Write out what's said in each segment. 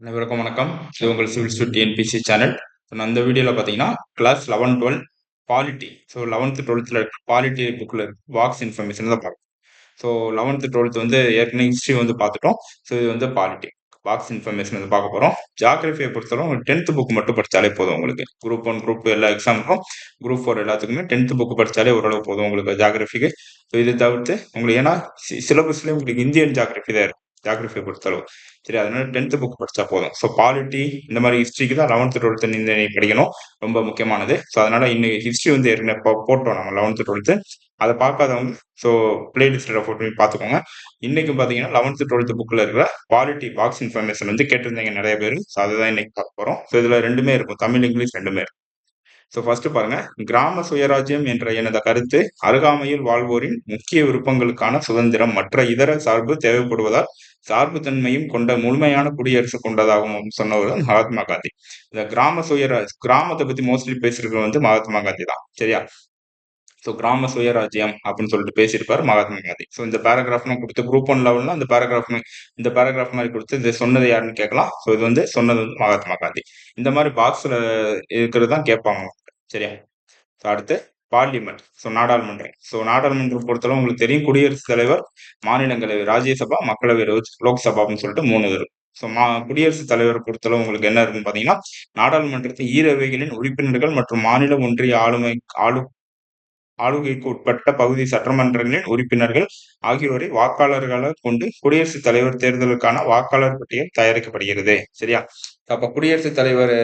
அனைவருக்கும் வணக்கம். இது உங்கள் சிவில் ஸ்டூட் என்பிசி சேனல் ஸோ நான் இந்த வீடியோவில் பார்த்தீங்கன்னா class eleven twelve polity so eleventh டுவெல்த்தில் இருக்கிற பாலிட்டி புக்கில் பாக்ஸ் இன்ஃபர்மேஷன் தான் பார்க்கணும் ஸோ லெவன்த்து டுவெல்த் வந்து ஏற்கனவே ஹிஸ்ட்ரி வந்து பார்த்துட்டோம். ஸோ இது வந்து பாலிட்டி பாக்ஸ் இன்ஃபர்மேஷன் வந்து பார்க்க போகிறோம் ஜாகிரபியை பொறுத்தவரை டென்த்து புக் மட்டும் படித்தாலே போதும் உங்களுக்கு. குரூப் ஒன் குரூப் எல்லா எக்ஸாமுக்கும் குரூப் ஃபோர் எல்லாத்துக்குமே டென்த்து புக் படித்தாலே ஓரளவு போதும் உங்களுக்கு ஜாகிரபிக்கு ஸோ இது தவிர்த்து உங்களுக்கு ஏன்னா சிலபஸ்லேயும் உங்களுக்கு இந்தியன் ஜாகிரபி தான் இருக்கும் ஜாகிரபியை பொறுத்தளவு. சரி அதனால டென்த்து புக் படித்தா போதும். ஸோ பாலிட்டி இந்த மாதிரி ஹிஸ்ட்ரிக்கு தான் லெவன்த்து டுவெல்த்து இந்த படிக்கணும். ரொம்ப முக்கியமானது. ஸோ அதனால இன்னைக்கு ஹிஸ்ட்ரி வந்து ஏற்கனவே போட்டோம் நம்ம லெவன்த்து டுவெல்த்து அதை பார்க்காதவங்க ஸோ பிளேலிஸ்ட்டில் போட்டு பார்த்துக்கோங்க. இன்னைக்கு பார்த்தீங்கன்னா லெவன்த்து டுவெல்த்து புக்கில் இருக்கிற குவாலிட்டி பாக்ஸ் இன்ஃபர்மேஷன் வந்து கேட்டிருந்தீங்க நிறைய பேர். ஸோ அதை தான் இன்னைக்கு பார்க்க போகிறோம் ஸோ இதில் ரெண்டுமே இருக்கும். தமிழ் இங்கிலீஷ் ரெண்டுமே இருக்கும். ஸோ ஃபர்ஸ்ட் பாருங்க. கிராம சுயராஜ்யம் என்ற எனது கருத்து அருகாமையில் வாழ்வோரின் முக்கிய விருப்பங்களுக்கான சுதந்திரம். மற்ற இதர சார்பு தேவைப்படுவதால் சார்புத்தன்மையும் கொண்ட முழுமையான குடியரசு கொண்டதாகவும் சொன்னவர் மகாத்மா காந்தி. இந்த கிராம சுயராஜ் கிராமத்தை பத்தி மோஸ்ட்லி பேசுறது வந்து மகாத்மா காந்தி தான். சரியா? ஸோ கிராம சுயராஜ்யம் அப்படின்னு சொல்லிட்டு பேசியிருப்பார் மகாத்மா காந்தி. ஸோ இந்த பேராகிராஃப்னு கொடுத்து குரூப் ஒன் லெவல்னா அந்த பேராகிராஃப் இந்த பேராகிராஃப் மாதிரி கொடுத்து இது சொன்னது யாருன்னு கேட்கலாம். ஸோ இது வந்து சொன்னது வந்து மகாத்மா காந்தி. இந்த மாதிரி பாக்ஸில் இருக்கிறது தான் கேட்பாங்க சரியா? ஸோ அடுத்து பார்லிமெண்ட் ஸோ நாடாளுமன்றம் ஸோ நாடாளுமன்றம் பொறுத்தளவு உங்களுக்கு தெரியும். குடியரசுத் தலைவர் மாநிலங்களவை ராஜ்யசபா மக்களவை லோக்சபா அப்படின்னு சொல்லிட்டு மூணு இருக்கும் ஸோ மா குடியரசுத் தலைவர் பொறுத்தளவு உங்களுக்கு என்ன இருக்குன்னு பார்த்தீங்கன்னா நாடாளுமன்றத்தின் ஈரவைகளின் உறுப்பினர்கள் மற்றும் மாநில ஒன்றிய ஆளுமை ஆளு ஆளுகைக்கு உட்பட்ட பகுதி சட்டமன்றங்களின் உறுப்பினர்கள் ஆகியோரை வாக்காளர்களாக கொண்டு குடியரசுத் தலைவர் தேர்தலுக்கான வாக்காளர் பட்டியல் தயாரிக்கப்படுகிறது. சரியா? அப்ப குடியரசுத் தலைவர்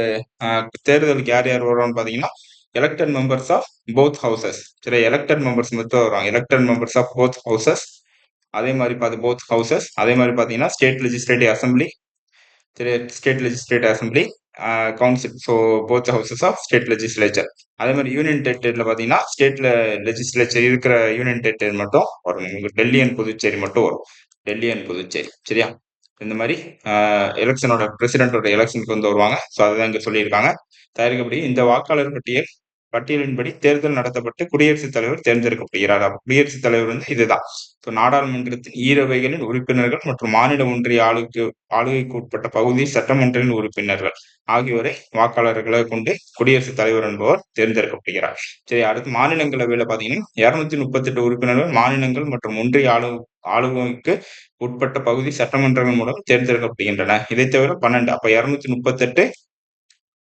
தேர்தலுக்கு யார் யார் வருவான்னு பாத்தீங்கன்னா elected members of both houses சரி எலெக்டட் மெம்பர்ஸ் மட்டும் வருவாங்க. Elected members of both houses அதே மாதிரி பார்த்து போத் ஹவுசஸ் அதே மாதிரி பார்த்தீங்கன்னா ஸ்டேட் லெஜிஸ்லேட்டிவ் அசம்பிளி சரி state legislative assembly council so both houses of state legislature அதே மாதிரி யூனியன் டெரிட்டரியில் பார்த்தீங்கன்னா ஸ்டேட்ல லெஜிஸ்லேச்சர் இருக்கிற யூனியன் டெரிட்டரி மட்டும் வரும். உங்களுக்கு டெல்லி அண்ட் புதுச்சேரி மட்டும் வரும். டெல்லி அண்ட் புதுச்சேரி சரியா? இந்த மாதிரி எலெக்ஷனோட பிரசிடென்டோட எலெக்ஷனுக்கு வந்து வருவாங்க. ஸோ அதுதான் இங்கே சொல்லியிருக்காங்க. தயாரிக்கப்படி இந்த வாக்காளர் பட்டியல் பட்டியலின்படி தேர்தல் நடத்தப்பட்டு குடியரசுத் தலைவர் தேர்ந்தெடுக்கப்படுகிறார். குடியரசுத் தலைவர் வந்து இதுதான். இப்போ நாடாளுமன்றத்தின் ஈரவைகளின் உறுப்பினர்கள் மற்றும் மாநில ஒன்றிய ஆளுக்கு ஆளுகைக்கு உட்பட்ட பகுதி சட்டமன்றின் உறுப்பினர்கள் ஆகியோரை வாக்காளர்களை கொண்டு குடியரசுத் தலைவர் என்பவர் தேர்ந்தெடுக்கப்படுகிறார். சரி அடுத்து மாநிலங்களவையில பாத்தீங்கன்னா இருநூத்தி முப்பத்தி எட்டு உறுப்பினர்கள் மாநிலங்கள் மற்றும் ஒன்றிய ஆளு ஆளுகைக்கு உட்பட்ட பகுதி சட்டமன்றங்கள் மூலம் தேர்ந்தெடுக்கப்படுகின்றன. இதை தவிர பன்னெண்டு அப்ப இருநூத்தி முப்பத்தி எட்டு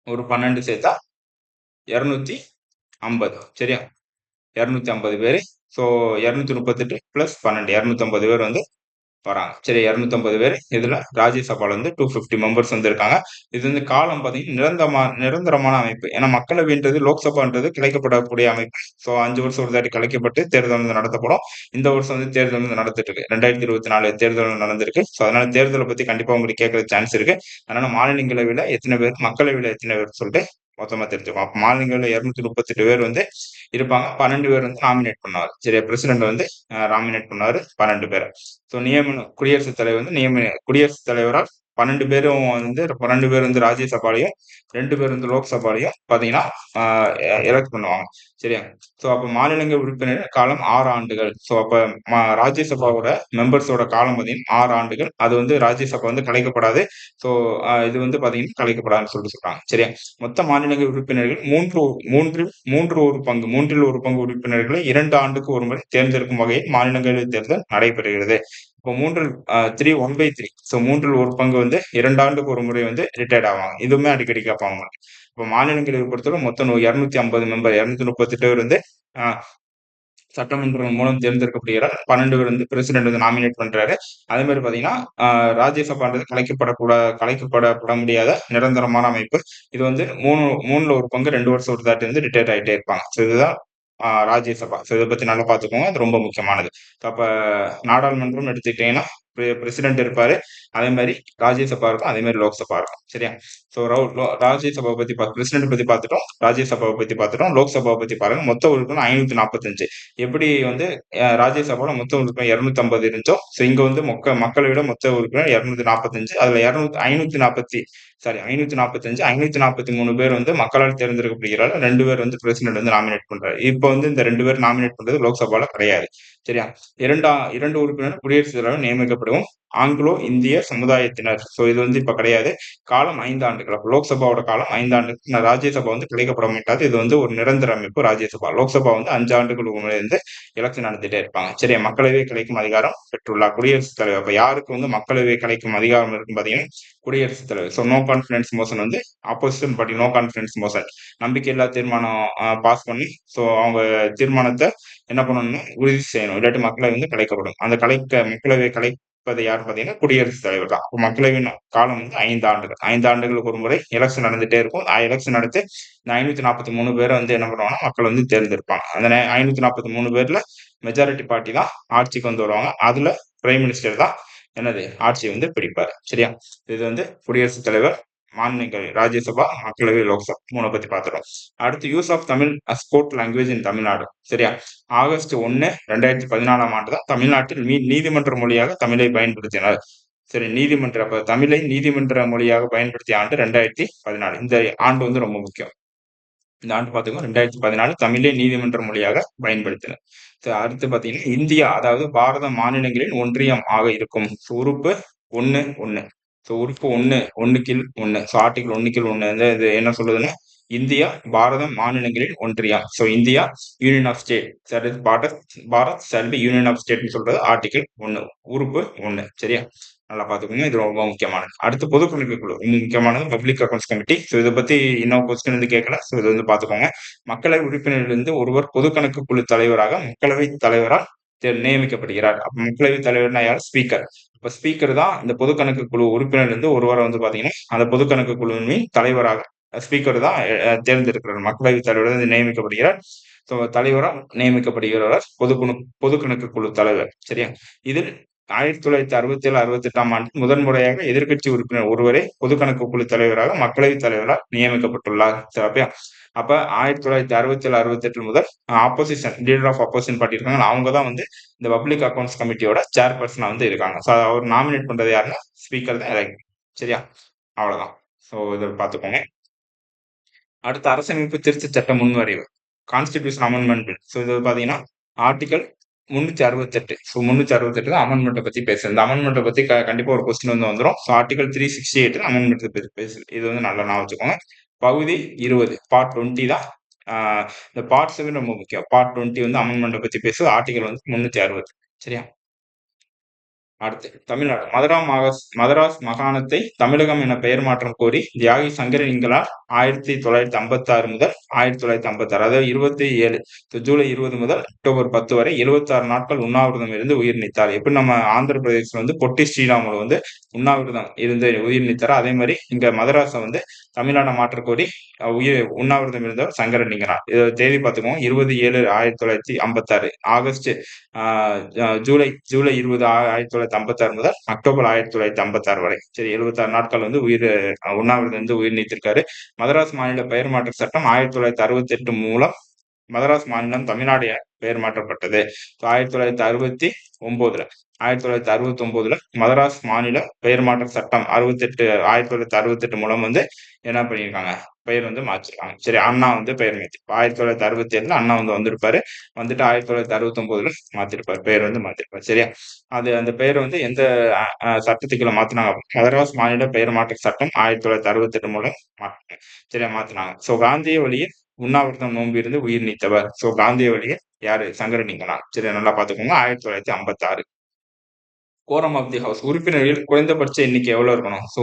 ஒரு பன்னெண்டு சேர்த்தா இருநூத்தி ஐம்பது. சரியா? இரநூத்தி ஐம்பது பேர். ஸோ இரநூத்தி முப்பத்தெட்டு ப்ளஸ் பன்னெண்டு. இரநூத்தி ஐம்பது பேர் வந்து வராங்க. சரி இரநூத்தம்பது பேர். இதில் ராஜ்யசபாவில் வந்து டூ ஃபிஃப்டி மெம்பர்ஸ் வந்திருக்காங்க. இது வந்து காலம் பார்த்தீங்கன்னா நிரந்தரமா நிரந்தரமான அமைப்பு. ஏன்னா மக்களவைன்றது லோக்சபான்றது கிளைக்கப்படக்கூடிய அமைப்பு. ஸோ அஞ்சு வருஷம் ஒரு தாட்டி கலைக்கப்பட்டு தேர்தல் வந்து நடத்தப்படும். இந்த வருஷம் வந்து தேர்தல் வந்து நடந்துட்டு இருக்கு. ரெண்டாயிரத்தி இருபத்தி நாலு தேர்தல் நடந்திருக்கு. ஸோ அதனால தேர்தலை பற்றி கண்டிப்பாக உங்களுக்கு கேட்கற சான்ஸ் இருக்கு. அதனால மாநிலங்களவையில எத்தனை பேர் மக்களவையில் எத்தனை பேர் சொல்லிட்டு மொத்தமா தெரிஞ்சுக்கும் அப்போ மாநிலங்களில் இருநூத்தி முப்பத்தி எட்டு பேர் வந்து இருப்பாங்க. பன்னெண்டு பேர் வந்து நாமினேட் பண்ணுவார் சரி பிரசிடென்ட் வந்து நாமினேட் பண்ணுவாரு. பன்னெண்டு பேரை. ஸோ நியமனம் குடியரசுத் தலைவர் வந்து நியமன குடியரசுத் தலைவரால் பன்னெண்டு பேரும் வந்து பன்னெண்டு பேர் வந்து ராஜ்யசபாலையும் ரெண்டு பேர் வந்து லோக்சபாலையும் பார்த்தீங்கன்னா எலக்ட் பண்ணுவாங்க. சரியா? ஸோ அப்போ மாநிலங்கள் உறுப்பினர் காலம் ஆறு ஆண்டுகள். ஸோ அப்போ ராஜ்யசபாவோட மெம்பர்ஸோட காலம் பார்த்தீங்கன்னா ஆறு ஆண்டுகள். அது வந்து ராஜ்யசபா வந்து கலைக்கப்படாது. ஸோ இது வந்து பார்த்தீங்கன்னா கலைக்கப்படாதுன்னு சொல்லிட்டு சொல்றாங்க. சரியா? மொத்த மாநிலங்கள் உறுப்பினர்கள் மூன்று மூன்று மூன்று ஒரு பங்கு மூன்றில் ஒரு பங்கு உறுப்பினர்களை இரண்டு ஆண்டுக்கு ஒரு முறை தேர்ந்தெடுக்கும் வகையில் மாநிலங்களவை தேர்தல் நடைபெறுகிறது. இப்போ மூன்றில் three one by three so மூன்றில் ஒரு பங்கு வந்து இரண்டு ஆண்டுக்கு ஒரு முறை வந்து ரிட்டையர்ட் ஆவாங்க. இதுவுமே அடிக்கடி கேட்பாங்க இப்போ மாநிலங்களை பொறுத்தவரை மொத்தம் இரநூத்தி ஐம்பது மெம்பர் இரநூத்தி முப்பத்தி பேர் வந்து சட்டமன்றம் மூலம் தேர்ந்தெடுக்கப்படுகிறார். பன்னெண்டு பேர் வந்து பிரசிடென்ட் வந்து நாமினேட் பண்றாரு. அதே மாதிரி பாத்தீங்கன்னா ராஜ்யசபான்றது கலைக்கப்படக்கூட கலைக்கப்படப்பட முடியாத நிரந்தரமான அமைப்பு. இது வந்து மூணு மூணுல ஒரு பங்கு ரெண்டு வருஷம் ஒரு தாட்டி வந்து ரிட்டையர் ஆகிட்டே இருப்பாங்க. ஸோ இதுதான் ராஜ்யசபா ஸோ இதை பற்றி நல்லா பார்த்துக்கோங்க அது ரொம்ப முக்கியமானது. அப்போ நாடாளுமன்றம் எடுத்துக்கிட்டீங்கன்னா பிரசிடென்ட் இருப்பாரு. அதே மாதிரி ராஜ்யசபா இருக்கும் அதே மாதிரி லோக்சபா இருக்கும். சரியா? ஸோ ராஜ்யசபாவை பத்தி பிரசிடென்ட் பத்தி பார்த்துட்டோம் ராஜ்யசபாவை பத்தி பார்த்துட்டோம். லோக்சபாவை பத்தி பாருங்க. மொத்த உறுப்பினர் ஐநூத்தி நாற்பத்தஞ்சு எப்படி வந்து ராஜ்யசபாவில் மொத்த உறுப்பினர் இருநூத்தி ஐம்பது இருந்துச்சோ ஸோ இங்க வந்து மொக்க மக்களை விட மொத்த உறுப்பினர் இருநூத்தி நாற்பத்தஞ்சு அதுல இருநூத்தி ஐநூத்தி நாற்பத்தி சாரி ஐநூத்தி நாற்பத்தஞ்சு ஐநூத்தி நாற்பத்தி மூணு பேர் வந்து மக்களால் தேர்ந்தெடுக்கப்படுகிறார்கள். ரெண்டு பேர் வந்து பிரசிடென்ட் வந்து நாமினேட் பண்றாரு. இப்போ வந்து இந்த ரெண்டு பேர் நாமினேட் பண்றது லோக்சபால கிடையாது. சரியா? இரண்டா இரண்டு உறுப்பினர் குடியரசுத் தலைவர் நியமிக்கப்படுவோம் ஆங்கிலோ இந்திய சமுதாயத்தினர். ஸோ இது வந்து இப்போ கிடையாது. காலம் ஐந்து ஆண்டுகள். லோக்சபாவோட காலம் ஐந்து ஆண்டு. ராஜ்யசபா வந்து கிடைக்கப்பட மாட்டாது இது வந்து ஒரு நிரந்தர அமைப்பு ராஜ்யசபா. லோக்சபா வந்து அஞ்சு ஆண்டுகளுக்கு இருந்து எலெக்ஷன் நடத்திட்டே இருப்பாங்க. சரியா? மக்களவை கிடைக்கும் அதிகாரம் பெற்றுள்ளார். குடியரசுத் தலைவர். அப்போ யாருக்கு வந்து மக்களவை கிடைக்கும் அதிகாரம் இருக்கும் பார்த்தீங்கன்னா குடியரசுத் தலைவர். ஸோ நோ கான்ஃபிடன்ஸ் மோஷன் வந்து opposition party no confidence motion நம்பிக்கையில்லா தீர்மானம் பாஸ் பண்ணி ஸோ அவங்க தீர்மானத்தை என்ன பண்ணணும்னா உறுதி செய்யணும். இல்லாட்டி மக்களவை வந்து கலைக்கப்படும். அந்த கலைக்க மக்களவை கலை இருப்பது யார் பார்த்தீங்கன்னா குடியரசுத் தலைவர் தான் அப்போ மக்களவையின் காலம் வந்து ஐந்து ஆண்டுகள். ஐந்து ஆண்டுகளுக்கு ஒரு முறை எலெக்ஷன் நடந்துட்டே இருக்கும். எலெக்ஷன் நடத்தி இந்த ஐநூத்தி நாற்பத்தி மூணு பேரை வந்து என்ன பண்ணுவாங்கன்னா மக்கள் வந்து தேர்ந்தெடுப்பாங்க. அந்த ஐநூத்தி நாற்பத்தி மூணு பேர்ல மெஜாரிட்டி பார்ட்டி தான் ஆட்சிக்கு வந்து வருவாங்க. அதுல பிரைம் மினிஸ்டர் தான் என்னது? ஆட்சியை வந்து பிடிப்பாரு. சரியா? இது வந்து குடியரசுத் தலைவர் மாநிலங்கள் ராஜ்யசபா மக்களவை லோக்சபா மூணு பத்தி பாத்துறோம். அடுத்து use of Tamil sport language in Tamil Nadu சரியா? ஆகஸ்ட் ஒன்னு ரெண்டாயிரத்தி பதினாலாம் ஆண்டு தான் தமிழ்நாட்டில் மீ நீதிமன்ற மொழியாக தமிழை பயன்படுத்தினார். சரி நீதிமன்ற அப்ப தமிழை நீதிமன்ற மொழியாக பயன்படுத்திய ஆண்டு ரெண்டாயிரத்தி பதினாலு. இந்த ஆண்டு வந்து ரொம்ப முக்கியம். இந்த ஆண்டு பார்த்தீங்கன்னா ரெண்டாயிரத்தி பதினாலு தமிழை நீதிமன்ற மொழியாக பயன்படுத்தினர். அடுத்து பாத்தீங்கன்னா இந்தியா அதாவது பாரத மாநிலங்களின் ஒன்றியம் ஆக இருக்கும். உறுப்பு ஒன்னு ஒன்னு ஸோ உறுப்பு ஒன்று ஒன்று கீழ் ஒன்று ஸோ ஆர்டிகல் ஒன்று கீழ் ஒன்று வந்து இது என்ன சொல்லுதுன்னா இந்தியா பாரதம் மாநிலங்களின் ஒன்றியம் so India union of state சரி பாரத் பாரத் செல்வி யூனியன் ஆஃப் ஸ்டேட்னு சொல்றது ஆர்டிகல் ஒன்று உறுப்பு ஒன்று சரியா? நல்லா பார்த்துக்கோங்க. இது ரொம்ப முக்கியமானது. அடுத்து பொது குழு. ரொம்ப முக்கியமானது. பப்ளிக் அக்கௌண்ட்ஸ் கமிட்டி ஸோ இதை பத்தி இன்னும் கொஸ்டின் வந்து கேட்கல. ஸோ இது வந்து பார்த்துக்கோங்க. மக்களவை உறுப்பினரிலிருந்து ஒருவர் பொது கணக்கு குழு தலைவராக மக்களவை தலைவரால் நியமிக்கப்படுகிறார். மக்களவை தலைவர்னா யார்? ஸ்பீக்கர் இப்ப ஸ்பீக்கர் தான் இந்த பொது கணக்கு குழு உறுப்பினர் இருந்து ஒருவரை வந்து பாத்தீங்கன்னா அந்த பொது கணக்கு குழுவின் தலைவராக ஸ்பீக்கர் தான் தேர்ந்தெடுக்கிறார். மக்களவை தலைவர் நியமிக்கப்படுகிறார். ஸோ தலைவராக நியமிக்கப்படுகிறவர் பொது குழு பொது கணக்கு குழு தலைவர். சரியா? இதில் ஆயிரத்தி தொள்ளாயிரத்தி அறுபத்தி ஏழு அறுபத்தி எட்டாம் ஆண்டு முதன்முறையாக எதிர்கட்சி உறுப்பினர் ஒருவரே பொது கணக்கு குழு தலைவராக மக்களவைத் தலைவரால் நியமிக்கப்பட்டுள்ளார். சரியா அப்ப ஆயிரத்தி தொள்ளாயிரத்தி அறுபத்தி ஏழு அறுபத்தி எட்டு முதல் opposition leader of opposition party இருக்காங்க அவங்க தான் வந்து இந்த பப்ளிக் அக்கௌண்ட்ஸ் கமிட்டியோட சேர்பர்சனா வந்து இருக்காங்க. ஸோ அவர் நாமினேட் பண்றது யாருன்னா ஸ்பீக்கர் தான் எலெக்ட் சரியா? அவ்வளவுதான். ஸோ இதை பார்த்துக்கோங்க. அடுத்த அரசமைப்பு திருச்சி சட்ட முன்வரைவு கான்ஸ்டிடியூஷன் அமெண்ட்மெண்ட் பில் ஸோ இது பார்த்தீங்கன்னா ஆர்டிகல் முன்னூத்தி அறுபத்தெட்டு. ஸோ முன்னூத்தி அறுபத்தெட்டு தான் அமெண்ட்மெண்ட்டை பத்தி பேசுது இந்த அமெண்ட்மெண்ட்டை பத்தி கண்டிப்பா ஒரு கொஸ்டின் வந்து வந்துடும் so article three sixty eight அமெண்ட்மெண்ட்டை பற்றி பேசுது இது வந்து நல்லா நான் வச்சுக்கோங்க. பகுதி இருபது பார்ட் டுவெண்ட்டி தான். இந்த பார்ட் செவன் ரொம்ப முக்கியம். பார்ட் டுவெண்ட்டி வந்து அமெண்ட்மெண்ட்டை பற்றி பேசுது ஆர்டிகல் வந்து முந்நூற்றி அறுபது. சரியா? அடுத்து தமிழ்நாடு. மதுரா மகாஸ் மதராஸ் மாகாணத்தை தமிழகம் என பெயர் மாற்றம் கோரி தியாகி சங்கரலிங்கலார் ஆயிரத்தி தொள்ளாயிரத்தி ஐம்பத்தி ஆறு முதல் ஆயிரத்தி தொள்ளாயிரத்தி ஐம்பத்தி ஆறு அதாவது இருபத்தி ஏழு ஜூலை இருபது முதல் அக்டோபர் பத்து வரை எழுபத்தி ஆறு நாட்கள் உண்ணாவிரதம் இருந்து உயிர் நீத்தார். எப்படி நம்ம ஆந்திர பிரதேசம் வந்து பொட்டி ஸ்ரீராமுல வந்து உண்ணாவிரதம் இருந்து உயிர் நீத்தார் அதே மாதிரி இங்க மதராசை வந்து தமிழ்நாடு மாற்ற கோரி உயிர் உண்ணாவிரதம் இருந்தவர் சங்கரலிங்கனார் இதை தேதி பார்த்துக்கோங்க இருபது ஏழு ஆயிரத்தி தொள்ளாயிரத்தி ஐம்பத்தாறு ஆகஸ்ட் ஜூலை ஜூலை இருபது ஆயிரத்தி தொள்ளாயிரத்தி ஐம்பத்தாறு முதல் அக்டோபர் ஆயிரத்தி தொள்ளாயிரத்தி ஐம்பத்தாறு வரை. சரி எழுபத்தாறு நாட்கள் வந்து உயிர் உண்ணாவிரதம் வந்து உயிர் நீத்திருக்காரு. மதராஸ் மாநில பெயர் மாற்ற சட்டம் ஆயிரத்தி தொள்ளாயிரத்தி அறுபத்தி எட்டு மூலம் மதராஸ் மாநிலம் தமிழ்நாடு பெயர் மாற்றப்பட்டது. ஆயிரத்தி தொள்ளாயிரத்தி அறுபத்தி ஒன்பதுல ஆயிரத்தி தொள்ளாயிரத்தி அறுபத்தி ஒன்பதுல மதராஸ் மாநில பெயர் மாற்ற சட்டம் அறுபத்தி எட்டு ஆயிரத்தி தொள்ளாயிரத்தி அறுபத்தி எட்டு மூலம் வந்து என்ன பண்ணியிருக்காங்க? பெயர் வந்து மாற்றிருக்காங்க சரி அண்ணா வந்து பெயர் மாற்றி ஆயிரத்தி தொள்ளாயிரத்தி அறுபத்தி ஏழுல அண்ணா வந்து வந்திருப்பாரு. வந்துட்டு ஆயிரத்தி தொள்ளாயிரத்தி அறுபத்தி ஒன்பதுல மாத்திருப்பாரு பெயர் வந்து மாத்திருப்பாரு. சரியா? அது அந்த பெயர் வந்து எந்த சட்டத்துக்குள்ள மாத்தினாங்க மதராஸ் மாநில பெயர் மாற்ற சட்டம் ஆயிரத்தி தொள்ளாயிரத்தி அறுபத்தி எட்டு மூலம் மாற்றினாங்க சரியா மாத்தினாங்க. சோ காந்திய வழியில் உண்ணாவிரதம் நோம்பி இருந்து உயிர் நீத்தவர். சோ காந்திய வழியை யாரு? சங்கரலிங்கனா. சரி நல்லா பாத்துக்கோங்க ஆயிரத்தி தொள்ளாயிரத்தி ஐம்பத்தி ஆறு கோரம் ஆஃப் தி ஹவுஸ் உறுப்பினர்கள் குறைந்தபட்ச எண்ணிக்கை எவ்வளவு இருக்கணும்? ஸோ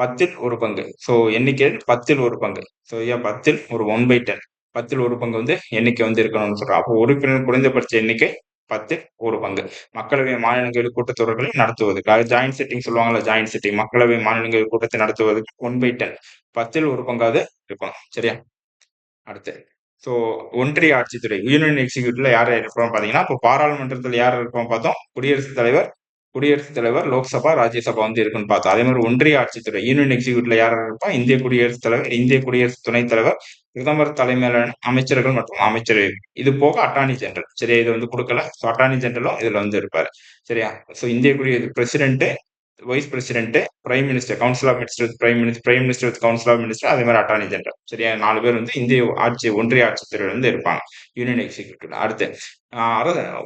பத்தில் ஒரு பங்கு. ஸோ எண்ணிக்கை பத்தில் ஒரு பங்கு. ஸோ ஏன் பத்தில் ஒரு ஒன் பை டென் பத்தில் ஒரு பங்கு வந்து எண்ணிக்கை வந்து இருக்கணும்னு சொல்றோம் அப்போ உறுப்பினர் குறைந்தபட்ச எண்ணிக்கை பத்தில் ஒரு பங்கு. மக்களவை மாநிலங்களில் கூட்டத்தொடர்களை நடத்துவது. ஜாயின்ட் செட்டிங் சொல்லுவாங்கல்ல ஜாயின்ட் செட்டிங் மக்களவை மாநிலங்களில் கூட்டத்தை நடத்துவதற்கு ஒன் பை டென் பத்தில் ஒரு பங்காவது இருக்கணும். சரியா? அடுத்து. ஸோ ஒன்றிய ஆட்சித்துறை யூனியன் எக்ஸிக்யூட்டிவ்ல யார் இருப்போம் பார்த்தீங்கன்னா இப்போ பாராளுமன்றத்தில் யார் இருப்போம் பார்த்தோம்? குடியரசுத் தலைவர் குடியரசுத் தலைவர் லோக்சபா ராஜ்யசபா வந்து இருக்குன்னு பார்த்தோம். அதே மாதிரி ஒன்றிய ஆட்சித்துறை யூனியன் எக்ஸிக்யூட்டிவ்ல யார் இருப்பா? இந்திய குடியரசுத் தலைவர் இந்திய குடியரசு துணைத் தலைவர் பிரதமர் தலைமையிலான அமைச்சர்கள் மற்றும் அமைச்சரவை. இது போக அட்டார்னி ஜெனரல் சரியா இது வந்து கொடுக்கல. ஸோ அட்டார்னி ஜெனரலும் இதுல வந்து இருப்பாரு. சரியா? ஸோ இந்திய குடியரசு president vice president prime minister council of minister prime minister prime minister with council of minister அதே மாதிரி அட்டார்னி ஜெனரல் சரியா? நாலு பேர் வந்து இந்திய ஆட்சி ஒன்றிய ஆட்சித்துறையில் வந்து இருப்பாங்க. யூனியன் எக்ஸிக்யூட்டிவ் அடுத்து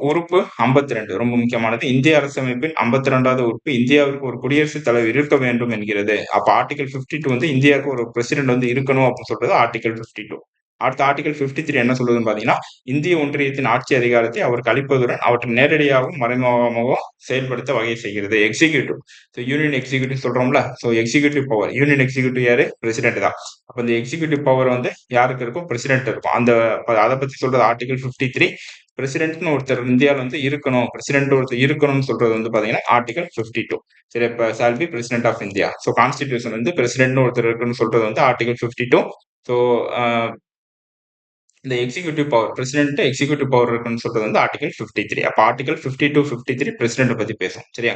உறுப்பு ஐம்பத்தி ரெண்டு ரொம்ப முக்கியமானது இந்திய அரசமைப்பின் ஐம்பத்தி ரெண்டாவது உறுப்பு இந்தியாவிற்கு ஒரு குடியரசுத் தலைவர் இருக்க வேண்டும் என்கிறது. அப்ப ஆர்டிகல் பிப்டி டூ வந்து இந்தியாவுக்கு ஒரு பிரசிடென்ட் வந்து இருக்கணும் அப்படின்னு சொல்றது ஆர்டிகல் பிப்டி டூ அடுத்த ஆர்டிகல் பிப்டி த்ரீ என்ன சொல்லுதுன்னு பாத்தீங்கன்னா இந்திய ஒன்றியத்தின் ஆட்சி அதிகாரத்தை அவர் கழிப்பதுடன் அவற்றை நேரடியாகவும் மறைமுகமாகவும் செயல்படுத்த வகை செய்கிறது. எக்ஸிக்யூட்டிவ் ஸோ யூனியன் எக்ஸிக்யூட்டிவ் சொல்றோம்ல. So executive power union executive யாரு? பிரசிடென்ட் தான். அப்போ இந்த எக்ஸிக்யூட்டிவ் பவர் வந்து யாருக்கு இருக்கும்? பிரசிடென்ட் இருக்கும். அந்த அதை பத்தி சொல்றது ஆர்டிகல் பிப்டி த்ரீ பிரசிடென்ட்னு ஒருத்தர் இந்தியாவில் வந்து இருக்கணும். பிரசிடென்ட் ஒருத்தர் இருக்கணும்னு சொல்றது வந்து பாத்தீங்கன்னா ஆர்டிகல் பிப்டி டூ சரி இப்போ சால்பி president of India so constitution வந்து பிரசிடென்ட்னு ஒருத்தர் இருக்குன்னு சொல்றது வந்து ஆர்டிகல் பிப்டி டூ ஸோ இந்த executive power president executive power இருக்குன்னு சொல்றது வந்து ஆர்டிகல் ஃபிஃப்டி த்ரீ அப்போ article fifty two fifty three president பத்தி பேசும் சரியா?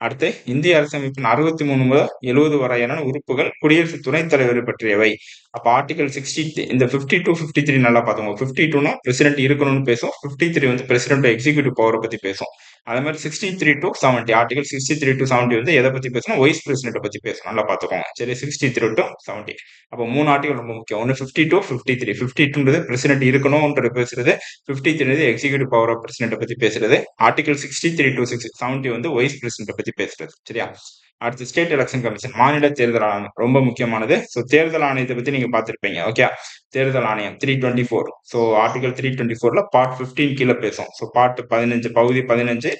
அடுத்து இந்திய அரசமைப்பின் அறுபத்தி மூணு முதல் எழுபது வரையான உறுப்புகள் குடியரசு துணைத் தலைவர் பற்றியவை. அப்போ ஆர்டிகல் சிக்ஸ்டி இந்த ஃபிஃப்டி டூ ஃபிஃப்டி த்ரீ நல்லா பார்த்தோம் ஃபிஃப்டி டூனா பிரசிடென்ட் இருக்கணும்னு பேசும் ஃபிஃப்டி த்ரீ வந்து பிரசிடென்ட் எக்ஸிகூட்டிவ் பவரை பத்தி பேசும் அதே மாதிரி sixty three to seventy article sixty three to seventy வந்து எதை பத்தி பேசணும்? வைஸ் பிரசிடென்ட் பத்தி பேசணும். நல்லா பாத்துக்கோங்க சரி சிக்ஸ்டி த்ரீ டு செவன்டி அப்போ மூணு ஆர்டிகல் ரொம்ப முக்கியம். ஒன்று fifty two fifty three fifty டூன்றது president இருக்கணும்ன்றது பேசுறது. Fifty three executive power of president பத்தி பேசுறது. Article sixty three to six seventy வந்து வைஸ் பிரசிடென்ட் பத்தி பேசுறது. சரியா? அடுத்து ஸ்டேட் எலெக்ஷன் கமிஷன் மாநில தேர்தல் ஆணையம் ரொம்ப முக்கியமானது. ஸோ தேர்தல் ஆணையத்தை பத்தி நீங்க பார்த்திருப்பீங்க. ஓகே தேர்தல் ஆணையம் three twenty four so article three twenty ஃபோர்ல பார்ட் ஃபிஃப்டீன் கீழே பேசும் ஸோ பார்ட் பதினஞ்சு பகுதி பதினஞ்சு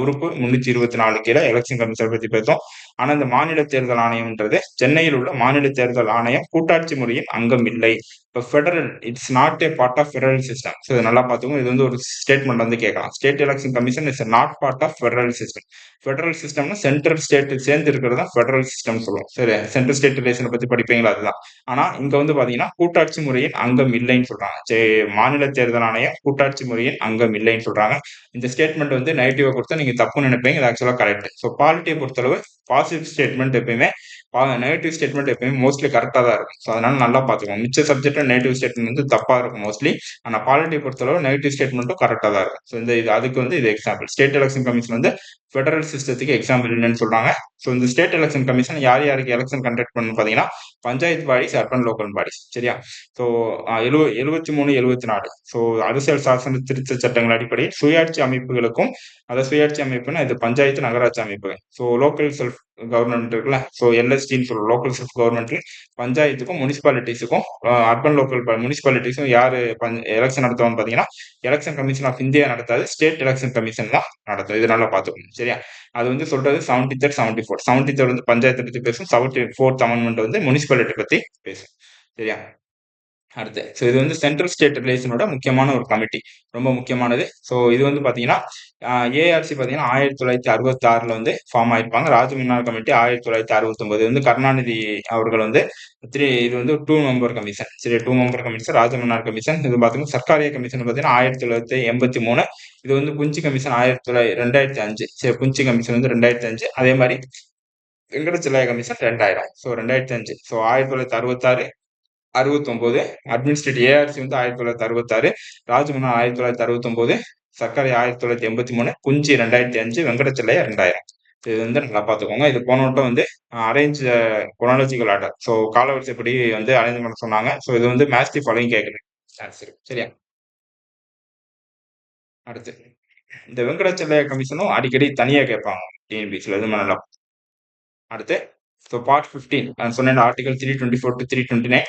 உறுப்பு முன்னூத்தி இருபத்தி நாலு கீழே எலெக்ஷன் கமிஷன் பத்தி பேசும் ஆனா இந்த மாநில தேர்தல் ஆணையம்ன்றது சென்னையில் உள்ள மாநில தேர்தல் ஆணையம் கூட்டாட்சி முறையின் அங்கம் இல்லை. இப்போ federal it's not a part of federal system so நல்லா பார்த்துக்கோங்க. இது வந்து ஒரு ஸ்டேட்மெண்ட் வந்து கேட்கலாம். State election commission is not part of federal system federal சிஸ்டம்னா central state சேர்ந்து இருக்கிறது தான் ஃபெடரல் சிஸ்டம் சொல்லுவோம். சரி சென்ட்ரல் ஸ்டேட் ரிலேஷனை பத்தி படிப்பீங்களா? அதுதான். ஆனா இங்க வந்து பாத்தீங்கன்னா கூட்டாட்சி முறையின் அங்கம் இல்லைன்னு சொல்றாங்க. மாநில தேர்தல் ஆணையம் கூட்டாட்சி முறையின் அங்கம் இல்லைன்னு சொல்றாங்க. இந்த ஸ்டேட்மெண்ட் வந்து நெகட்டிவா கொடுத்தா நீங்க தப்பு நினைப்பீங்க இது ஆக்சுவலா கரெக்ட் ஸோ பாலிட்டியை பொறுத்தளவு பாசிட்டிவ் ஸ்டேட்மெண்ட் எப்பயுமே நெகட்டிவ் ஸ்டேட்மெண்ட் எப்பயுமே மோஸ்ட்லி கரெக்டாக தான் இருக்கும். ஸோ அதனால நல்லா பார்த்துக்கோங்க. மிச்ச சப்ஜெக்ட் நெகட்டிவ் ஸ்டேட்மெண்ட் வந்து தப்பாக இருக்கும் மோஸ்ட்லி ஆனால் பாலிட்டியை பொறுத்தளவு நெகட்டிவ் ஸ்டேட்மெண்ட்டும் கரெக்டாக தான் இருக்கும். ஸோ இந்த இது அதுக்கு வந்து இது எக்ஸாம்பிள் ஸ்டேட் எலெக்ஷன் கமிஷன் வந்து ஃபெடரல் சிஸ்டத்துக்கு எக்ஸாம்பிள் இல்லைன்னு சொல்றாங்க. ஸோ இந்த ஸ்டேட் எலெக்ஷன் கமிஷன் யார் யாருக்கு எலெக்ஷன் கண்டக்ட் பண்ணு பார்த்தீங்கன்னா panchayat bodies urban local bodies சரியா? ஸோ எழுவ எழுபத்தி மூணு எழுபத்தி நாலு. ஸோ அரசியல் சாசன திருத்த சட்டங்கள் அடிப்படையில் சுயாட்சி அமைப்புகளுக்கும் அந்த சுயாட்சி அமைப்புன்னா இது பஞ்சாயத்து நகராட்சி அமைப்புகள் ஸோ லோக்கல் செல்ஃப் கவர்மெண்ட் இருக்குல்ல? ஸோ எல்எஸ்டின்னு சொல்லுவோம் லோக்கல் செல்ஃப் கவர்மெண்ட்ல பஞ்சாயத்துக்கும் முனிசிபாலிட்டிஸுக்கும் அர்பன் லோக்கல் முனிசிபாலிட்டிஸும் யார் எலெக்ஷன் நடத்துவான்னு பார்த்தீங்கன்னா எலெக்ஷன் கமிஷன் ஆஃப் இந்தியா நடத்தாது ஸ்டேட் எலெக்ஷன் கமிஷன் தான் நடத்தும். இதனால நல்லா சரி சரியா? அது வந்து சொல்றது seventy third seventy four seventy third வந்து பஞ்சாயத்தை பத்தி பேசும் செவன்டி ஃபோர்த் அமெண்ட்மெண்ட் வந்து முனிசிபாலிட்டி பத்தி பேசும். சரியா? அடுத்து. ஸோ இது வந்து சென்ட்ரல் ஸ்டேட் ரிலேஷனோட முக்கியமான ஒரு கமிட்டி ரொம்ப முக்கியமானது. ஸோ இது வந்து பார்த்தீங்கன்னா ஏஆர்சி பார்த்தீங்கன்னா ஆயிரத்தி தொள்ளாயிரத்தி அறுபத்தி ஆறில் வந்து ஃபார்ம் ஆயிருப்பாங்க. ராஜமின்னார் கமிட்டி ஆயிரத்தி தொள்ளாயிரத்தி அறுபத்தொம்பது வந்து கருணாநிதி அவர்கள் வந்து த்ரீ இது வந்து டூ மெம்பர் கமிஷன் சரி two member commission Rajamannar commission இது பார்த்தீங்கன்னா சர்க்காரிய கமிஷன் பார்த்தீங்கன்னா ஆயிரத்தி தொள்ளாயிரத்தி எண்பத்தி மூணு. இது வந்து குஞ்சு கமிஷன் ஆயிரத்தி தொள்ளாயிரத்தி ரெண்டாயிரத்தி அஞ்சு. சரி குஞ்சு கமிஷன் வந்து ரெண்டாயிரத்தி அஞ்சு. அதே மாதிரி வெங்கடச்சலாய கமிஷன் ரெண்டாயிரம். ஸோ ரெண்டாயிரத்தி அஞ்சு. ஸோ ஆயிரத்தி தொள்ளாயிரத்தி அறுபத்தாறு அறுபத்தொம்போது அட்மினிஸ்ட்ரேட்டிவ் ஏஆர்சி வந்து ஆயிரத்தி தொள்ளாயிரத்தி அறுபத்தாறு ராஜ்மன்னா ஆயிரத்தி தொள்ளாயிரத்தி அறுபத்தொம்போது சர்க்கரை ஆயிரத்தி தொள்ளாயிரத்தி எண்பத்தி மூணு குஞ்சி ரெண்டாயிரத்தி அஞ்சு வெங்கடச்சலையா ரெண்டாயிரம் இது வந்து நல்லா பார்த்துக்கோங்க. இது போன வட்டம் வந்து அரேஞ்ச் குரோனாலஜிக்கல் ஆர்டர் ஸோ காலவரிசைப்படி வந்து அரேஞ்ச் பண்ண சொன்னாங்க. ஸோ இது வந்து மேஸ்டி ஃபாலோயிங் கேட்குறேன் சரி சரியா? அடுத்து. இந்த வெங்கடாச்சலையா கமிஷனும் அடிக்கடி தனியாக கேட்பாங்க. டிஎன்பிசியில் இது நல்லா அடுத்து ஸோ பார்ட் ஃபிஃப்டீன் நான் சொன்னேன் article three twenty four to three twenty nine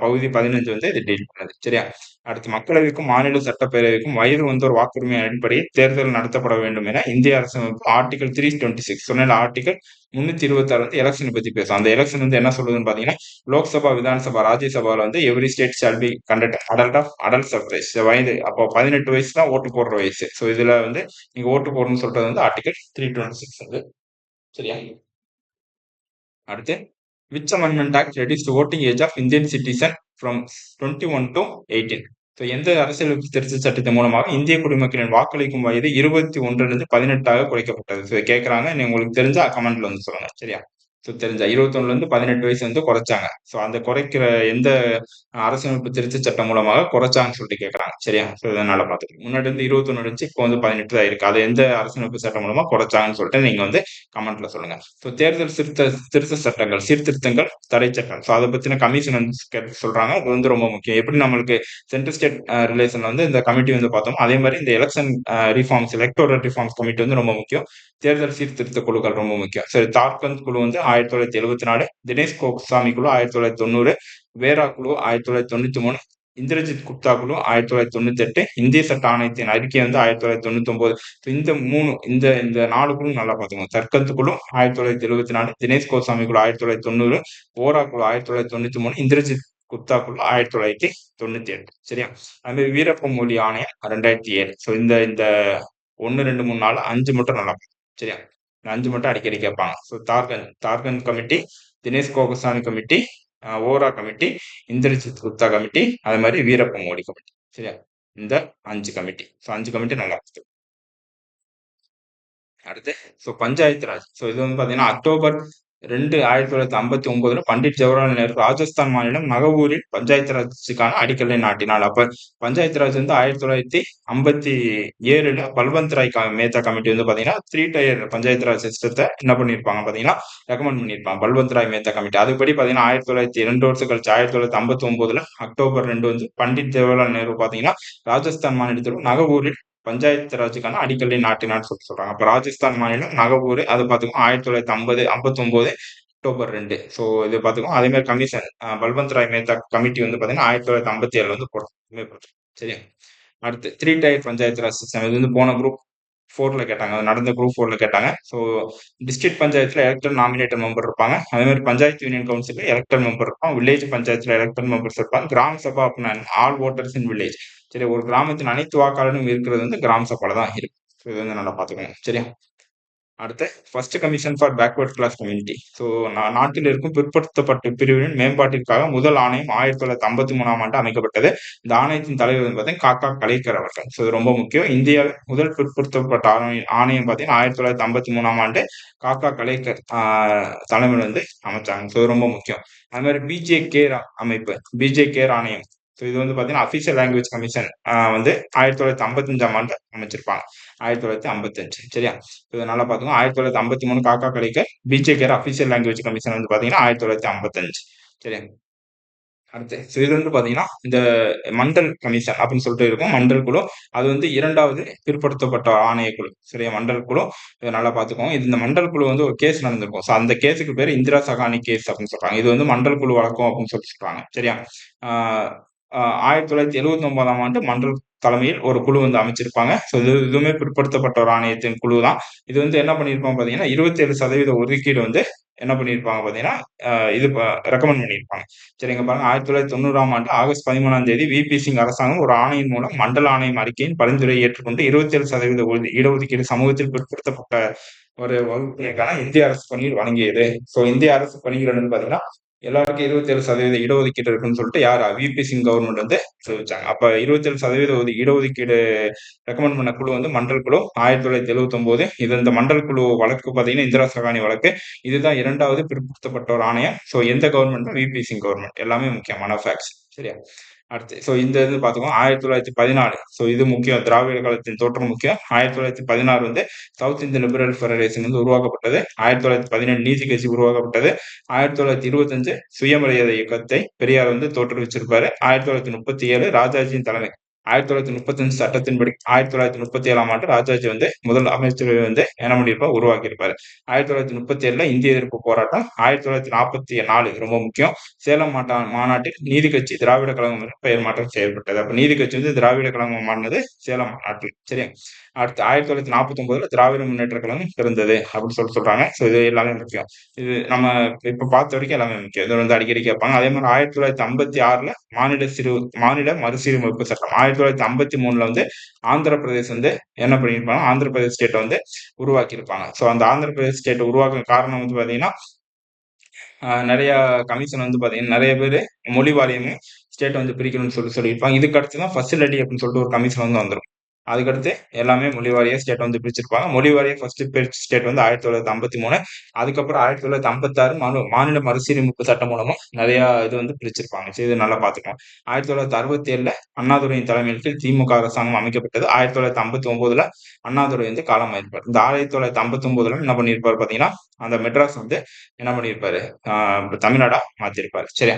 பகுதி பதினஞ்சு வந்து இது டீல் பண்ணுது. சரியா? அடுத்து மக்களவைக்கும் மாநில சட்டப்பேரவைக்கும் வயது வந்து ஒரு வாக்குரிமை அடிப்படையில் தேர்தல் நடத்தப்பட வேண்டும் என இந்திய அரசமைப்பு ஆர்டிகல் த்ரீ டுவெண்ட்டி சிக்ஸ் சொன்ன ஆர்டிகல் முன்னூத்தி இருபத்தி ஆறு வந்து எலெக்ஷன் பத்தி பேசும் அந்த எலெக்ஷன் வந்து என்ன சொல்லுதுன்னு பாத்தீங்கன்னா லோக்சபா விதானசபா ராஜ்யசபால வந்து every state shall be conduct adult of adult surprise வயது அப்போ பதினெட்டு வயசு தான் ஓட்டு போடுற வயசு. ஸோ இதுல வந்து நீங்க ஓட்டு போடணும்னு சொல்றது வந்து ஆர்டிகல் த்ரீ டுவெண்ட்டி சிக்ஸ் வந்து. சரியா? அடுத்து which amendment act reduce voting age of Indian citizen from twenty one to eighteen so எந்த அரசியல் திருத்த சட்டத்தின் மூலமாக இந்திய குடிமக்களின் வாக்களிக்கும் வயது இருபத்தி ஒன்றிலிருந்து பதினெட்டாக குறைக்கப்பட்டது. ஸோ கேட்குறாங்க உங்களுக்கு தெரிஞ்ச கமெண்ட்ல வந்து சொல்லுங்க. சரியா? ஸோ தெரிஞ்சா. இருபத்தொன்னுலேருந்து பதினெட்டு வயசு வந்து குறைச்சாங்க. ஸோ அந்த குறைக்கிற எந்த அரசியலமைப்பு திருத்த சட்டம் மூலமாக குறைச்சாங்கன்னு சொல்லிட்டு கேட்குறாங்க சரியா? ஸோ இதனால பார்த்துக்கலாம் முன்னாடி வந்து இருபத்தொன்னு இருந்துச்சு இப்போ வந்து பதினெட்டு தான் இருக்கு. அது எந்த அரசியலமைப்பு சட்டம் மூலமா குறைச்சாங்கன்னு சொல்லிட்டு நீங்க வந்து கமெண்ட்ல சொல்லுங்க. ஸோ தேர்தல் திருத்த திருத்த சட்டங்கள் சீர்திருத்தங்கள் தடை சட்டம். ஸோ அதை பத்தின கமிஷன் வந்து சொல்றாங்க. அது வந்து ரொம்ப முக்கியம். எப்படி நம்மளுக்கு சென்ட்ரல் ஸ்டேட் ரிலேஷன்ல வந்து இந்த கமிட்டி வந்து பார்த்தோம் அதே மாதிரி இந்த election reforms electoral reforms committee வந்து ரொம்ப முக்கியம். தேர்தல் சீர்திருத்த குழுக்கள் ரொம்ப முக்கியம். சரி தார்கந்த் குழு வந்து ஆயிரத்தி தொள்ளாயிரத்தி எழுபத்தி நாலு தினேஷ் கோக்சாமி குழு ஆயிரத்தி தொள்ளாயிரத்தி தொண்ணூறு வேரா குழு ஆயிரத்தி தொள்ளாயிரத்தி தொண்ணூத்தி மூணு இந்திரஜித் குப்தா குழு ஆயிரத்தி தொள்ளாயிரத்தி தொண்ணூத்தி எட்டு இந்திய சட்ட ஆணையத்தின் அறிக்கை வந்து ஆயிரத்தி தொள்ளாயிரத்தி தொண்ணூத்தி ஒன்பது இந்த மூணு இந்த இந்த நாலு குழு நல்லா பார்த்துக்கோங்க. தர்கந்த் குழு ஆயிரத்தி தொள்ளாயிரத்தி எழுபத்தி நாலு தினேஷ் கோசாமி குழு ஆயிரத்தி தொள்ளாயிரத்தி தொண்ணூறு ஓரா குழு ஆயிரத்தி தொள்ளாயிரத்தி தொண்ணூத்தி மூணு இந்திரஜித் குப்தா குழு ஆயிரத்தி தொள்ளாயிரத்தி தொண்ணூத்தி எட்டு. சரியா? அதுமாதிரி வீரப்ப மொழி ஆணையம் ரெண்டாயிரத்தி ஏழு. ஸோ இந்த இந்த ஒன்னு ரெண்டு மூணு நாலு அஞ்சு மட்டும் நல்லா சரியா? அஞ்சு மட்டும் அடிக்கடி கேட்பாங்க. So Tarkunde Tarkunde committee Dinesh Goswami committee Vohra committee Indrajit Gupta committee அது மாதிரி வீரப்ப மோடி கமிட்டி சரியா? இந்த அஞ்சு கமிட்டி ஸோ அஞ்சு கமிட்டி நல்லா இருக்கு. அடுத்து ஸோ பஞ்சாயத்து ராஜ். ஸோ இது வந்து பார்த்தீங்கன்னா அக்டோபர் ரெண்டு ஆயிரத்தி தொள்ளாயிரத்தி ஐம்பத்தி ஒன்பதுல பண்டிட் ஜவஹர்லால் நேரு ராஜஸ்தான் மாநிலம் நகவூரில் பஞ்சாயத்து ராஜுக்கான அடிக்கல்லை நாட்டினார். அப்ப பஞ்சாயத்து ராஜ் வந்து ஆயிரத்தி தொள்ளாயிரத்தி ஐம்பத்தி ஏழுல பல்வந்த் ராய் மேத்தா கமிட்டி வந்து பாத்தீங்கன்னா த்ரீ டயர் பஞ்சாயத்து ராஜ் சிஸ்டத்தை என்ன பண்ணிருப்பாங்க பாத்தீங்கன்னா ரெக்கமெண்ட் பண்ணிருப்பாங்க பல்வந்த் ராய் மேத்தா கமிட்டி. அதுபடி பாத்தீங்கன்னா ஆயிரத்தி தொள்ளாயிரத்தி ரெண்டு வருஷம் கழிச்சு ஆயிரத்தி தொள்ளாயிரத்தி ஐம்பத்தி ஒன்பதுல அக்டோபர் ரெண்டு வந்து பண்டிட் ஜவஹர்லால் நேரு பாத்தீங்கன்னா ராஜஸ்தான் மாநிலத்தில் நகவூரில் பஞ்சாயத்து ராஜுக்கான அடிக்கல்லை நாட்டினான்னு சொல்லி சொல்றாங்க. அப்ப ராஜஸ்தான் மாநிலம் நகவூர் அது பாத்துக்கோ ஆயிரத்தி தொள்ளாயிரத்தி ஐம்பது ஐம்பத்தொம்போது அக்டோபர் ரெண்டு. ஸோ இது பாத்துக்கோ அதே மாதிரி கமிஷன் பல்வந்த் ராய் மேத்தா கமிட்டி வந்து பாத்தீங்கன்னா ஆயிரத்தி தொள்ளாயிரத்தி ஐம்பத்தி ஏழுல வந்து போடுறோம் சரியா? அடுத்து three tier panchayat raj system இது வந்து போன குரூப் ஃபோர்ல கேட்டாங்க. நடந்த குரூப் ஃபோர்ல கேட்டாங்க. ஸோ டிஸ்ட்ரிக்ட் பஞ்சாயத்துல எலக்டர் நாமினேட்டர் மெம்பர் இருப்பாங்க. அதே மாதிரி panchayat union council elector member இருப்பாங்க. வில்லேஜ் பஞ்சாயத்துல எலக்டர் மெம்பர்ஸ் இருப்பாங்க. கிராம சபா அப்படின்னா ஆல் ஓட்டர்ஸ் இன் வில்லேஜ் சரி ஒரு கிராமத்தின் அனைத்து வாக்காளரும் இருக்கிறது வந்து கிராம சபால தான் இருக்கு. இது வந்து நல்லா பார்த்துக்கணும் சரியா? அடுத்து first commission for backward class community so நாட்டில் இருக்கும் பிற்படுத்தப்பட்ட பிரிவின் மேம்பாட்டிற்காக முதல் ஆணையம் ஆயிரத்தி தொள்ளாயிரத்தி ஐம்பத்தி மூணாம் ஆண்டு அமைக்கப்பட்டது. இந்த ஆணையத்தின் தலைவர் வந்து பார்த்தீங்கன்னா காக்கா கலைக்கர் அவர்கள். ஸோ ரொம்ப முக்கியம். இந்தியாவில் முதல் பிற்படுத்தப்பட்ட ஆணையம் பார்த்தீங்கன்னா ஆயிரத்தி தொள்ளாயிரத்தி ஐம்பத்தி மூணாம் ஆண்டு காக்கா கலைக்கர் தலைமையில் வந்து அமைச்சாங்க. ஸோ ரொம்ப முக்கியம். அது மாதிரி பிஜே கேர் அமைப்பு. பிஜே கேர் ஆணையம். ஸோ இது வந்து பார்த்தீங்கன்னா அஃபிஷியல் லாங்குவேஜ் கமிஷன் வந்து ஆயிரத்தி தொள்ளாயிரத்தி ஐம்பத்தஞ்சாம் ஆண்டு அமைச்சிருப்பாங்க. ஆயிரத்தி தொள்ளாயிரத்தி ஐம்பத்தஞ்சு சரியா இது நல்லா பார்த்துக்கோங்க ஆயிரத்தி தொள்ளாயிரத்தி ஐம்பத்தி மூணு காக்கா கலைக்க பிஜேகேர் அஃபிஷியல் லாங்குவேஜ் கமிஷன் வந்து பார்த்தீங்கன்னா ஆயிரத்தி தொள்ளாயிரத்தி ஐம்பத்தஞ்சு சரியா? அடுத்து ஸோ இது வந்து பார்த்தீங்கன்னா இந்த மண்டல் கமிஷன் அப்படின்னு சொல்லிட்டு இருக்கும். மண்டல் குழு. அது வந்து இரண்டாவது பிற்படுத்தப்பட்ட ஆணைய குழு சரியா? மண்டல் குழு. இதை நல்லா பார்த்துக்கோங்க இது இந்த மண்டல் குழு வந்து ஒரு கேஸ் நடந்திருக்கும். ஸோ அந்த கேஸுக்கு பேர் இந்திரா சகானி கேஸ் அப்படின்னு சொல்றாங்க. இது வந்து மண்டல் குழு வழக்கம் அப்படின்னு சொல்லி சொல்றாங்க சரியா? ஆயிரத்தி தொள்ளாயிரத்தி எழுபத்தி ஒன்பதாம் ஆண்டு மண்டல் தலைமையில் ஒரு குழு வந்து அமைச்சிருப்பாங்க. ஸோ இது இதுவுமே பிற்படுத்தப்பட்ட ஒரு ஆணையத்தின் குழு தான் இது வந்து என்ன பண்ணியிருப்பாங்க பார்த்தீங்கன்னா இருபத்தேழு சதவீத ஒதுக்கீடு வந்து என்ன பண்ணியிருப்பாங்க பார்த்தீங்கன்னா இது ரெக்கமெண்ட் பண்ணியிருப்பாங்க. சரிங்க பாருங்க. ஆயிரத்தி தொள்ளாயிரத்தி தொண்ணூறாம் ஆண்டு ஆகஸ்ட் பதிமூணாம் தேதி விபி சிங் அரசாங்கம் ஒரு ஆணையின் மூலம் மண்டல ஆணையம் அறிக்கையின் பரிந்துரையை ஏற்றுக்கொண்டு இருபத்தேழு சதவீத இடஒதுக்கீடு சமூகத்தில் பிற்படுத்தப்பட்ட ஒரு வகுப்பினருக்கான இந்திய அரசு பணியில் வழங்கியது. ஸோ இந்திய அரசு பணிகள் வந்து பார்த்தீங்கன்னா எல்லாருக்கும் இருபத்தேழு சதவீத இடஒதுக்கீடு இருக்குன்னு சொல்லிட்டு யார்? விபி சிங் கவர்மெண்ட் வந்து தெரிவிச்சாங்க அப்ப இருபத்தேழு சதவீத சதவீத இடஒதுக்கீடு ரெக்கமெண்ட் பண்ண குழு வந்து மண்டல் குழு. ஆயிரத்தி தொள்ளாயிரத்தி எழுபத்தி ஒன்பது இது இந்த மண்டல் குழு வழக்கு பார்த்தீங்கன்னா இந்திரா சகானி வழக்கு. இதுதான் இரண்டாவது பிற்படுத்தப்பட்ட ஒரு ஆணையம். ஸோ எந்த கவர்மெண்ட் விபி சிங் கவர்மெண்ட் எல்லாமே முக்கியமான ஃபேக்ட்ஸ் சரியா? அடுத்து ஸோ இந்த இது பார்த்துக்கோங்க. ஆயிரத்தி தொள்ளாயிரத்தி பதினாலு. ஸோ இது முக்கியம். திராவிட காலத்தின் தோற்றம் முக்கியம். ஆயிரத்தி தொள்ளாயிரத்தி பதினாறு வந்து சவுத் இந்தியன் லிபரல் ஃபெடரேஷன் வந்து உருவாக்கப்பட்டது. ஆயிரத்தி தொள்ளாயிரத்தி பதினேழு நீதி கட்சி உருவாக்கப்பட்டது. ஆயிரத்தி தொள்ளாயிரத்தி இருபத்தஞ்சு சுயமரியாதை இயக்கத்தை பெரியார் வந்து தோற்றுவிச்சிருப்பாரு. ஆயிரத்தி தொள்ளாயிரத்தி முப்பத்தி ஏழு ராஜாஜியின் தலைமை ஆயிரத்தி தொள்ளாயிரத்தி முப்பத்தஞ்சு சட்டத்தின்படி ஆயிரத்தி தொள்ளாயிரத்தி முப்பத்தி ஏழாம் ஆண்டு ராஜாஜி வந்து முதல் அமைச்சரவை வந்து என்ன பண்ணியிருப்பார் உருவாக்கி இருப்பாரு ஆயிரத்தி தொள்ளாயிரத்தி முப்பத்தி ஏழுல இந்திய எதிர்ப்பு போராட்டம் ஆயிரத்தி தொள்ளாயிரத்தி நாற்பத்தி நாலு ரொம்ப முக்கியம். சேலம் மாட்டா மாநாட்டில் நீதி கட்சி திராவிட கழகம் பெயர் மாற்றம் செய்யப்பட்டது. அப்ப நீதி கட்சி வந்து திராவிட கழகம் மாறினது சேலம் மாநாட்டில். சரியா? அடுத்து ஆயிரத்தி தொள்ளாயிரத்தி நாற்பத்தி ஒன்பதுல திராவிட முன்னேற்ற கழகம் இருந்தது அப்படின்னு சொல்லி சொல்றாங்க. ஸோ இது எல்லாமே முக்கியம். இது நம்ம இப்ப பார்த்த வரைக்கும் எல்லாமே முக்கியம். இது வந்து அடிக்கடி கேட்பாங்க. அதே மாதிரி ஆயிரத்தி தொள்ளாயிரத்தி ஐம்பத்தி ஆறுல மாநில சிறு மாநில மறுசீரமைப்பு சட்டம் ஆயிரத்தி தொள்ளாயிரத்தி ஐம்பத்தி மூணுல வந்து ஆந்திர பிரதேஷ் வந்து என்ன பண்ணியிருப்பாங்க? ஆந்திர பிரதேஷ் ஸ்டேட்டை வந்து உருவாக்கி இருப்பாங்க ஸோ அந்த ஆந்திர பிரதேஷ் ஸ்டேட்டை உருவாக்க காரணம் வந்து பாத்தீங்கன்னா நிறைய கமிஷன் வந்து பாத்தீங்கன்னா நிறைய பேர் மொழி வாரியமே ஸ்டேட்டை வந்து பிரிக்கணும்னு சொல்லி சொல்லியிருப்பாங்க. இதுக்கு அடுத்து தான் ஃபர்ஸ்ட் அப்படின்னு சொல்லிட்டு ஒரு கமிஷன் வந்து வந்துடும் அதுக்கடுத்து எல்லாமே மொழிவாரிய ஸ்டேட் வந்து பிரிச்சிருப்பாங்க. மொழி வாரியாக ஃபர்ஸ்ட் பிரிச்ச ஸ்டேட் வந்து ஆயிரத்தி தொள்ளாயிரத்தி ஐம்பத்தி மூணு. அதுக்கப்புறம் ஆயிரத்தி தொள்ளாயிரத்தி ஐம்பத்தாறு மாநில மாநில மறுசீரமைப்பு சட்டம் மூலமா நிறைய இது வந்து பிரிச்சிருப்பாங்க. சரி இது நல்லா பார்த்துக்கலாம். ஆயிரத்தி தொள்ளாயிரத்தி அறுபத்தி ஏழுல அண்ணாதுரையின் தலைமையில் கீழ் திமுக அரசாங்கம் அமைக்கப்பட்டது. ஆயிரத்தி தொள்ளாயிரத்தி ஐம்பத்தி ஒன்பதுல அண்ணாதுரை வந்து காலமாயிருப்பார் இந்த ஆயிரத்தி தொள்ளாயிரத்தி ஐம்பத்தி ஒன்பதுல என்ன பண்ணியிருப்பாரு பாத்தீங்கன்னா அந்த மெட்ராஸ் வந்து என்ன பண்ணியிருப்பாரு? ஆஹ் தமிழ்நாடா மாத்திருப்பாரு. சரியா?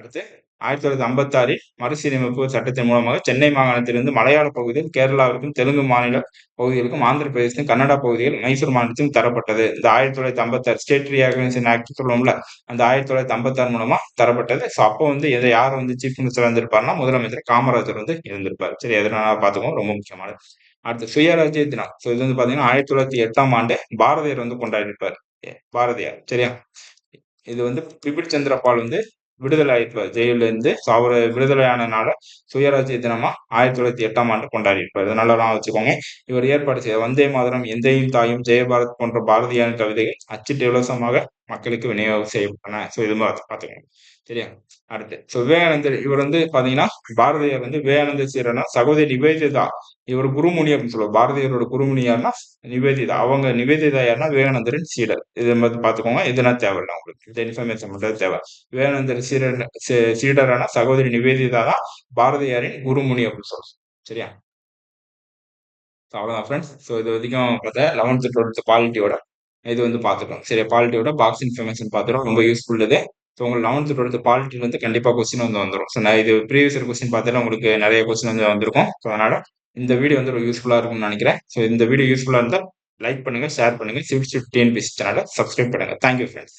அடுத்து ஆயிரத்தி தொள்ளாயிரத்தி ஐம்பத்தாறில் மறுசீரமைப்பு சட்டத்தின் மூலமாக சென்னை மாகாணத்திலிருந்து மலையாள பகுதியில் கேரளாவிற்கும் தெலுங்கு மாநில பகுதிகளுக்கும் ஆந்திர பிரதேசத்தின் கன்னடா பகுதியில் மைசூர் மாநிலத்திலும் தரப்பட்டது. இந்த ஆயிரத்தி தொள்ளாயிரத்தி ஐம்பத்தாறு ஸ்டேட் ரீஆர்கனைசேஷன் ஆக்ட் சொல்லுவோம்ல அந்த ஆயிரத்தி தொள்ளாயிரத்தி ஐம்பத்தாறு மூலமா தரப்பட்டது. ஸோ அப்போ வந்து எதை யார் வந்து சீஃப் மினிஸ்டர் இருந்திருப்பாருன்னா முதலமைச்சர் காமராஜர் வந்து இருந்திருப்பார். சரி எதனால பார்த்துக்கோங்க ரொம்ப முக்கியமானது. அடுத்து சுயராஜ்ய தினம். ஸோ இது வந்து பாத்தீங்கன்னா ஆயிரத்தி தொள்ளாயிரத்தி எட்டாம் ஆண்டு பாரதியார் வந்து கொண்டாடி இருப்பார் பாரதியார். சரியா? இது வந்து பிபின் சந்திரபால் வந்து விடுதலை ஆயிருப்பார் ஜெயில இருந்து ஸோ அவர் விடுதலை ஆனனால சுயராஜ்ய தினமா ஆயிரத்தி தொள்ளாயிரத்தி எட்டாம் ஆண்டு கொண்டாடி இருப்பார் இது நல்லா வச்சுக்கோங்க. இவர் ஏற்பாடு செய்த வந்தே மாதரம் எந்தையும் தாயும் ஜெயபாரத் போன்ற பாரதியாரின் கவிதைகள் அச்சிட்டு இலவசமாக மக்களுக்கு விநியோகம் செய்யப்பட்டன. ஸோ இது மாதிரி பார்த்துக்கோங்க. சரியா? அடுத்து. ஸோ விவேகானந்தர் இவர் வந்து பாத்தீங்கன்னா பாரதியார் வந்து விவேகானந்தர் சீரனா சகோதரி நிவேதிதா. இவர் குருமுனி அப்படின்னு சொல்லுவார். பாரதியாரோட குருமுனி யாருன்னா நிவேதிதா. அவங்க நிவேதிதா யாருன்னா விவேகானந்தரின் சீடர். இதை மாதிரி பார்த்துக்கோங்க இதெல்லாம் தேவையில்லை உங்களுக்கு இந்த இன்ஃபர்மேஷன் மட்டும் தேவை. விவேகானந்தர் சீடர் சீடரான சகோதரி நிவேதிதா தான் பாரதியாரின் குருமுனி அப்படின்னு சொல்லுவோம் சரியா? அவ்வளோதான் ஃப்ரெண்ட்ஸ் ஸோ இது வரைக்கும் பார்த்தா லெவன்த்து டுவெல்த்து குவாலிட்டியோட இது வந்து பார்த்துட்டோம் சரி குவாலிட்டியோட பாக்ஸ் இன்ஃபர்மேஷன் பார்த்துட்டோம் ரொம்ப யூஸ்ஃபுல் இது ஸோ உங்களுக்கு லெவன்த்து டுவெல்த்து குவாலிட்டி வந்து கண்டிப்பாக கொஸ்டின் வந்து வந்துடும் ஸோ நான் இது ப்ரீவியஸ் கொஸ்டின் பார்த்தாலும் உங்களுக்கு நிறைய கொஸ்டின் வந்து வந்திருக்கும். ஸோ அதனால் இந்த வீடியோ வந்து ஒரு யூஸ்ஃபுல்லாக இருக்கும்னு நினைக்கிறேன். ஸோ இந்த வீடியோ யூஸ்ஃபுல்லாக இருந்தால் லைக் பண்ணுங்கள் ஷேர் பண்ணுங்கள் சிவிட் சிவிட் டிஎன்பிசி சேனலை சப்ஸ்கிரைப் பண்ணுங்கள் தேங்க்யூ ஃப்ரெண்ட்ஸ்